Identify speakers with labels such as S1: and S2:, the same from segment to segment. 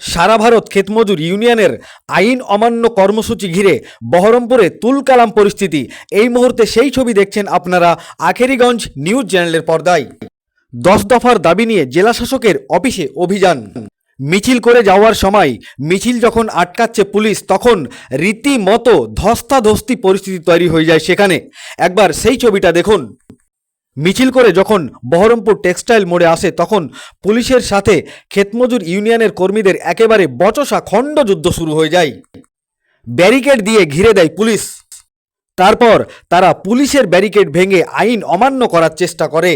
S1: সারা ভারত ক্ষেতমজুর ইউনিয়নের আইন অমান্য কর্মসূচি ঘিরে বহরমপুরে তুলকালাম পরিস্থিতি। এই মুহূর্তে সেই ছবি দেখছেন আপনারা আখেরিগঞ্জ নিউজ চ্যানেলের পর্দায়। দশ দফার দাবি নিয়ে জেলাশাসকের অফিসে অভিযান। মিছিল করে যাওয়ার সময় মিছিল যখন আটকাচ্ছে পুলিশ, তখন রীতিমতো ধস্তাধস্তি পরিস্থিতি তৈরি হয়ে যায় সেখানে। একবার সেই ছবিটা দেখুন। মিছিল করে যখন বহরমপুর টেক্সটাইল মোড়ে আসে, তখন পুলিশের সাথে ক্ষেতমজুর ইউনিয়নের কর্মীদের একেবারে বচসা খণ্ডযুদ্ধ শুরু হয়ে যায়। ব্যারিকেড দিয়ে ঘিরে দেয় পুলিশ। তারপর তারা পুলিশের ব্যারিকেড ভেঙে আইন অমান্য করার চেষ্টা করে।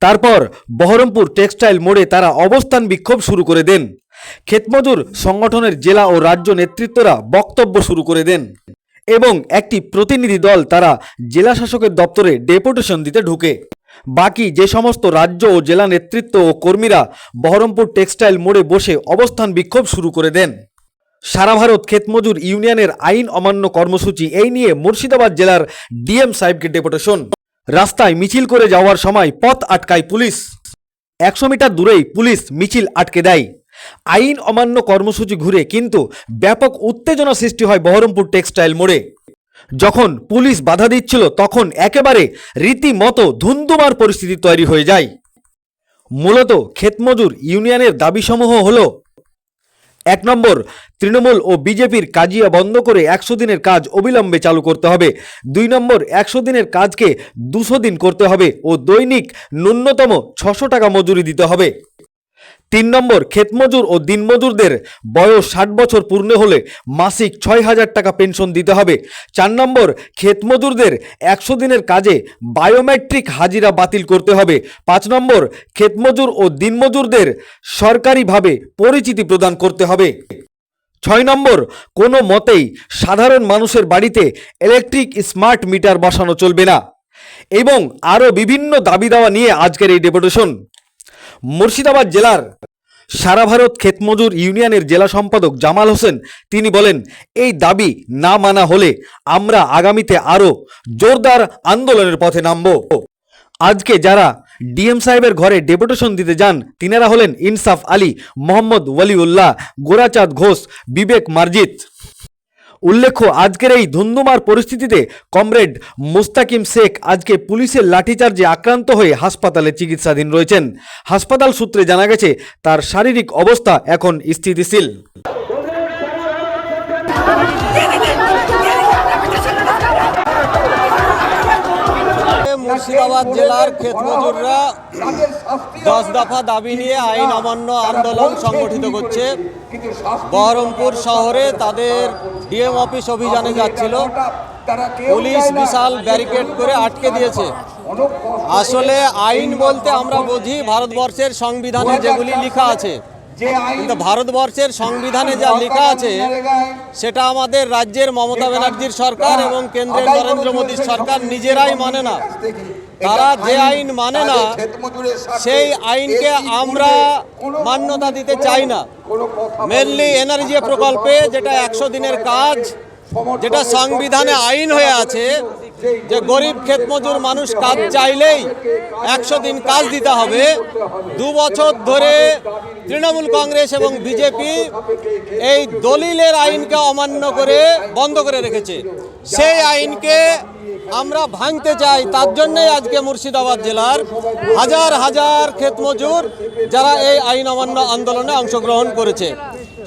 S1: তারপর বহরমপুর টেক্সটাইল মোড়ে তারা অবস্থান বিক্ষোভ শুরু করে দেন। ক্ষেতমজুর সংগঠনের জেলা ও রাজ্য নেতৃত্বরা বক্তব্য শুরু করে দেন। এবং একটি প্রতিনিধি দল তারা জেলা শাসকের দপ্তরে ডেপুটেশন দিতে ঢুকে। বাকি যে সমস্ত রাজ্য ও জেলা নেতৃত্ব ও কর্মীরা বহরমপুর টেক্সটাইল মোড়ে বসে অবস্থান বিক্ষোভ শুরু করে দেন। সারা ভারত ক্ষেতমজুর ইউনিয়নের আইন অমান্য কর্মসূচি এই নিয়ে মুর্শিদাবাদ জেলার ডিএম সাহেবকে ডেপুটেশন। রাস্তায় মিছিল করে যাওয়ার সময় পথ আটকায় পুলিশ। একশো মিটার দূরেই পুলিশ মিছিল আটকে দেয়। আইন অমান্য কর্মসূচি ঘুরে কিন্তু ব্যাপক উত্তেজনা সৃষ্টি হয় বহরমপুর টেক্সটাইল মোড়ে। যখন পুলিশ বাধা দিচ্ছিল, তখন একেবারে রীতিমতো ধুন্ধুমার পরিস্থিতি তৈরি হয়ে যায়। মূলত ক্ষেতমজুর ইউনিয়নের দাবিসমূহ হল, এক নম্বর, তৃণমূল ও বিজেপির কাজিয়া বন্ধ করে একশো দিনের কাজ অবিলম্বে চালু করতে হবে। দুই নম্বর, একশো দিনের কাজকে দুশো দিন করতে হবে ও দৈনিক ন্যূনতম ছশো টাকা মজুরি দিতে হবে। তিন নম্বর ক্ষেতমজুর ও দিনমজুরদের বয়স ষাট বছর পূর্ণ হলে মাসিক ছয় হাজার টাকা পেনশন দিতে হবে। চার নম্বর ক্ষেতমজুরদের একশো দিনের কাজে বায়োমেট্রিক হাজিরা বাতিল করতে হবে। পাঁচ নম্বর ক্ষেতমজুর ও দিনমজুরদের সরকারিভাবে পরিচিতি প্রদান করতে হবে। ছয় নম্বর, কোনো মতেই সাধারণ মানুষের বাড়িতে ইলেকট্রিক স্মার্ট মিটার বসানো চলবে না। এবং আরও বিভিন্ন দাবি দাওয়া নিয়ে আজকের এই ডেপুটেশন। মুর্শিদাবাদ জেলার সারা ভারত ক্ষেতমজুর ইউনিয়নের জেলা সম্পাদক জামাল হোসেন, তিনি বলেন, এই দাবি না মানা হলে আমরা আগামীতে আরও জোরদার আন্দোলনের পথে নামব। আজকে যারা ডিএম সাহেবের ঘরে ডেপুটেশন দিতে যান, তিনারা হলেন ইনসাফ আলী মোহাম্মদ ওয়ালিউল্লাহ, গোরাচাঁদ ঘোষ, বিবেক মার্জিত। উল্লেখ্য, আজকের এই ধুন্ধুমার পরিস্থিতিতে কমরেড মুস্তাকিম শেখ আজকে পুলিশের লাঠিচার্জে আক্রান্ত হয়ে হাসপাতালে চিকিৎসাধীন রয়েছেন। হাসপাতাল সূত্রে জানা গেছে, তার শারীরিক অবস্থা এখন স্থিতিশীল।
S2: মুর্শিদাবাদ জেলার ক্ষেতমজুররা দশ দফা দাবি নিয়ে আইন অমান্য আন্দোলন সংগঠিত করছে। বহরমপুর শহরে তাদের ডিএম অফিস অভিযানে যাচ্ছিল। পুলিশ বিশাল ব্যারিকেড করে আটকে দিয়েছে। আসলে আইন বলতে আমরা বুঝি ভারতবর্ষের সংবিধানে যেগুলি লেখা আছে। কিন্তু ভারতবর্ষের সংবিধানে যা লেখা আছে সেটা আমাদের রাজ্যের মমতা ব্যানার্জির সরকার এবং কেন্দ্রের নরেন্দ্র মোদীর সরকার নিজেরাই মানে না। তারা যে আইন মানে না সেই আইনকে আমরা মান্যতা দিতে চাই না। মেনলি এনার্জি প্রকল্পে যেটা একশো দিনের কাজ যেটা সংবিধানে আইন হয়ে আছে যে গরিব ক্ষেতমজুর মানুষ কাজ চাইলেই একশো দিন কাজ দিতে হবে। দু বছর ধরে তৃণমূল কংগ্রেস এবং বিজেপি এই দলিলের আইনকে অমান্য করে বন্ধ করে রেখেছে। সেই আইনকে আমরা ভাঙতে চাই, তার জন্যই আজকে মুর্শিদাবাদ জেলার হাজার হাজার ক্ষেতমজুর যারা এই আইন অমান্য আন্দোলনে অংশগ্রহণ করেছে।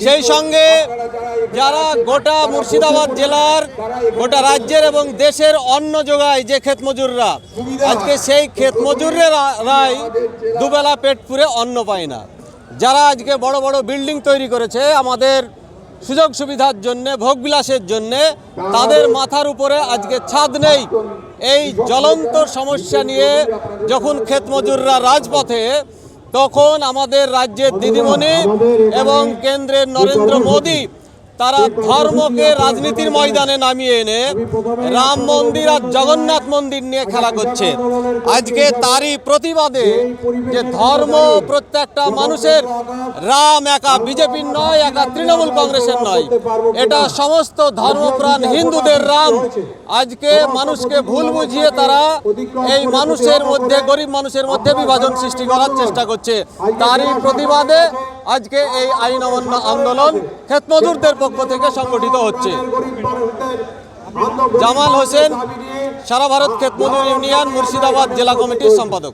S2: সেই সঙ্গে যারা গোটা মুর্শিদাবাদ জেলার, গোটা রাজ্যের এবং দেশের অন্ন যোগায় যে ক্ষেতমজুররা, আজকে সেই ক্ষেতমজুরেরাই দুবেলা পেট পুরে অন্ন পায় না। যারা আজকে বড় বড় বিল্ডিং তৈরি করেছে, আমাদের সুযোগ সুবিধার জন্য ভোগবিলাসের জন্য, তাদের মাথার উপরে আজকে ছাদ নেই। এই জ্বলন্ত সমস্যা নিয়ে যখন ক্ষেতমজুররা রাজপথে, তখন আমাদের রাজ্যের দিদিমণি এবং কেন্দ্রের নরেন্দ্র মোদী তারা ধর্মকে রাজনীতির ময়দানে নামিয়ে এনে রাম মন্দির আর জগন্নাথ মন্দির নিয়ে খেলা করছে। আজকে তারই প্রতিবাদে যে ধর্ম প্রত্যেকটা মানুষের রাম একা বিজেপির নয় একা তৃণমূল কংগ্রেসের নয়। এটা সমস্ত ধর্মপ্রাণ হিন্দুদের রাম। আজকে মানুষকে ভুল বুঝিয়ে তারা এই মানুষের মধ্যে গরিব মানুষের মধ্যে বিভাজন সৃষ্টি করার চেষ্টা করছে। তারই প্রতিবাদে আজকে এই আইন অমান্য আন্দোলন ক্ষেতমজুরদের পক্ষ থেকে সংগঠিত হচ্ছে। জামাল হোসেন সারা ভারত ক্ষেতমজুর ইউনিয়ন মুর্শিদাবাদ জেলা কমিটির সম্পাদক।